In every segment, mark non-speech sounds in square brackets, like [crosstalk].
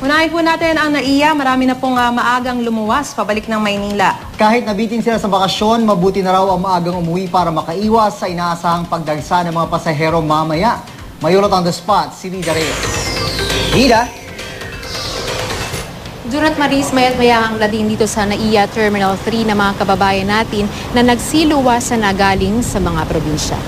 Unahin po natin ang naiya. Marami na pong ah, maagang lumuwas pabalik ng Maynila. Kahit nabitin sila sa bakasyon, mabuti na raw ang maagang umuwi para makaiwas sa inaasahang pagdagsa ng mga pasahero mamaya. Mayurot on the spot, si Rida Reyes. Rida? Durant Maris, maya't maya ang lading dito sa NAIA Terminal 3 ng mga kababayan natin na nagsiluwasan na galing sa mga probinsya.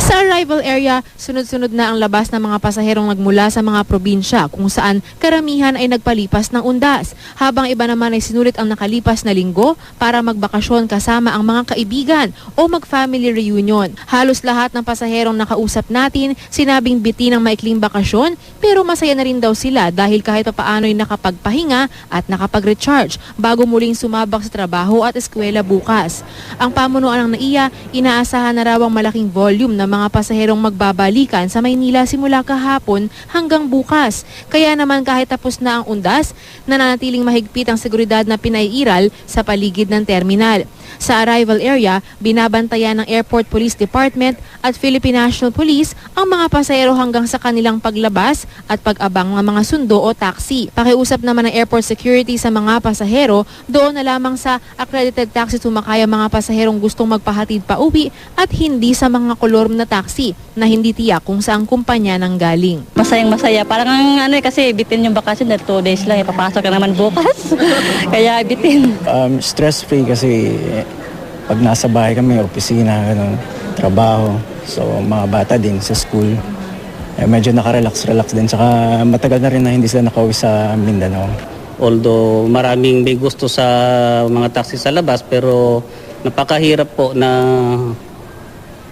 Sa arrival area, sunod-sunod na ang labas ng mga pasaherong nagmula sa mga probinsya kung saan karamihan ay nagpalipas ng undas, habang iba naman ay sinulit ang nakalipas na linggo para magbakasyon kasama ang mga kaibigan o mag-family reunion. Halos lahat ng pasaherong nakausap natin sinabing biti ng maikling bakasyon pero masaya na rin daw sila dahil kahit papaano'y nakapagpahinga at nakapag-recharge bago muling sumabak sa trabaho at eskwela bukas. Ang pamunuan ng NAIA, inaasahan na raw ang malaking volume ng mga pasaherong magbabalikan sa Maynila simula kahapon hanggang bukas. Kaya naman kahit tapos na ang undas, nananatiling mahigpit ang seguridad na pinaiiral sa paligid ng terminal. Sa arrival area, binabantayan ng Airport Police Department at Philippine National Police ang mga pasahero hanggang sa kanilang paglabas at pag-abang ng mga sundo o taxi. Pakiusap naman ng airport security sa mga pasahero doon na lamang sa accredited taxi sumakay ang mga pasaherong gustong magpahatid pa uwi at hindi sa mga kolorm na taxi na hindi tiyak kung saang kumpanya nang galing. Masayang masaya. Parang ang ano eh, kasi bitin yung bakasyon dahil two days lang. Eh, papasok ka naman bukas. [laughs] Kaya bitin. Um, stress-free kasi pag nasa bahay kami, opisina, ganun, trabaho. So, mga bata din sa school. Eh, medyo nakarelax-relax din. Saka matagal na rin na hindi sila nakauwi sa Mindanao. Although maraming may gusto sa mga taxi sa labas pero napakahirap po na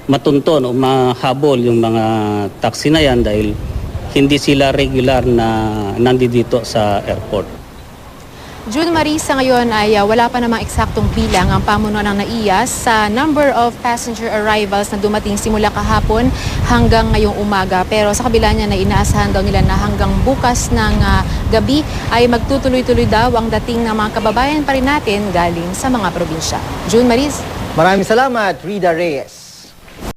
matunton o mahabol yung mga taxi na yan dahil hindi sila regular na nandito sa airport. June Marie, sa ngayon ay ah, wala pa namang eksaktong bilang ang pamunuan ng NAIA sa number of passenger arrivals na dumating simula kahapon hanggang ngayong umaga. Pero sa kabila niya na inaasahan daw nila na hanggang bukas ng ah, gabi ay magtutuloy-tuloy daw ang dating ng mga kababayan pa rin natin galing sa mga probinsya. June Maris, Maraming salamat, Rida Reyes.